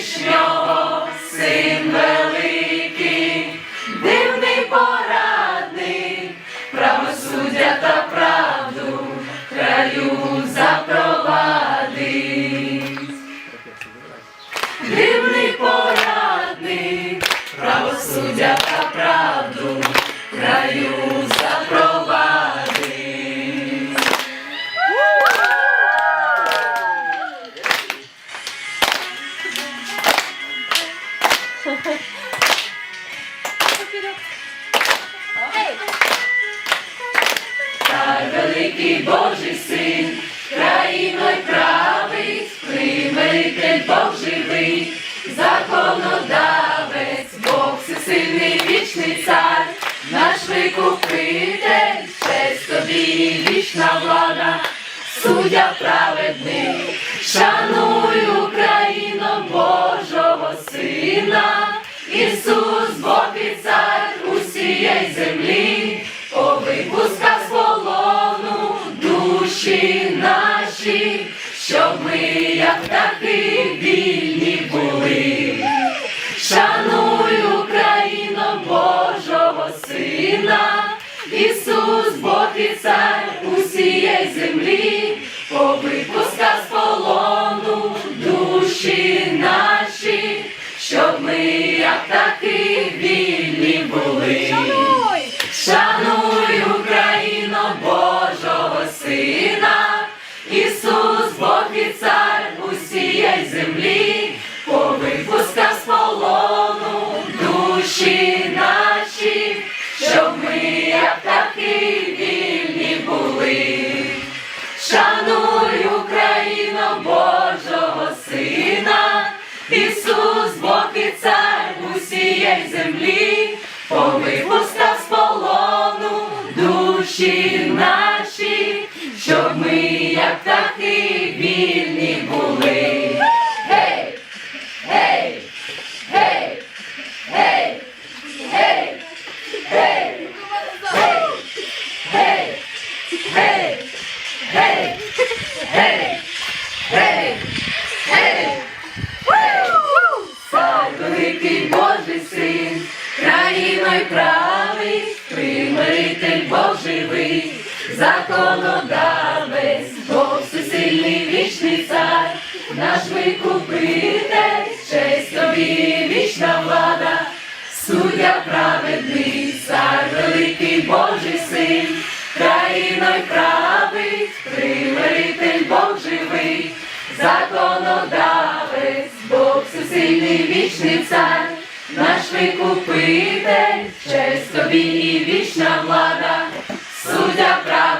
Вишнього, син великий, дивний порадник, правосуддя та правду краю запровадить. Дивний порадник, правосуддя та правду краю запровадить. Поперед. Хай великий Божий син, країною правий, примиритель Бог живий, законодавець, Бог всесильний вічний цар, наш викупитель, честь тобі вічна влада, суддя праведний, шануй Україну Божого Сина. Ісус, Бог і цар усієї землі, повипуска з полону душі наші, щоб ми, як птахи, вільні були. Шануй Україну Божого Сина, Ісус, Бог і цар усієї землі, повипуска з полону душі наші, щоб ми, як птахи, вільні були. Шануй Україну Божого Сина, Ісус, Бог і цар усієї землі, повипуска з полону душі наші, щоб ми, як птахи, усієї землі, повипустав з полону душі країною править, примиритель Бог живий, законодавець, Бог всесильний вічний цар, наш викупитель, честь тобі вічна влада, суддя праведний, цар великий Божий син, країною править, примиритель Бог живий, законодавець, Бог всесильний вічний цар, наш викупитель, честь тобі і вічна влада, суддя праведний.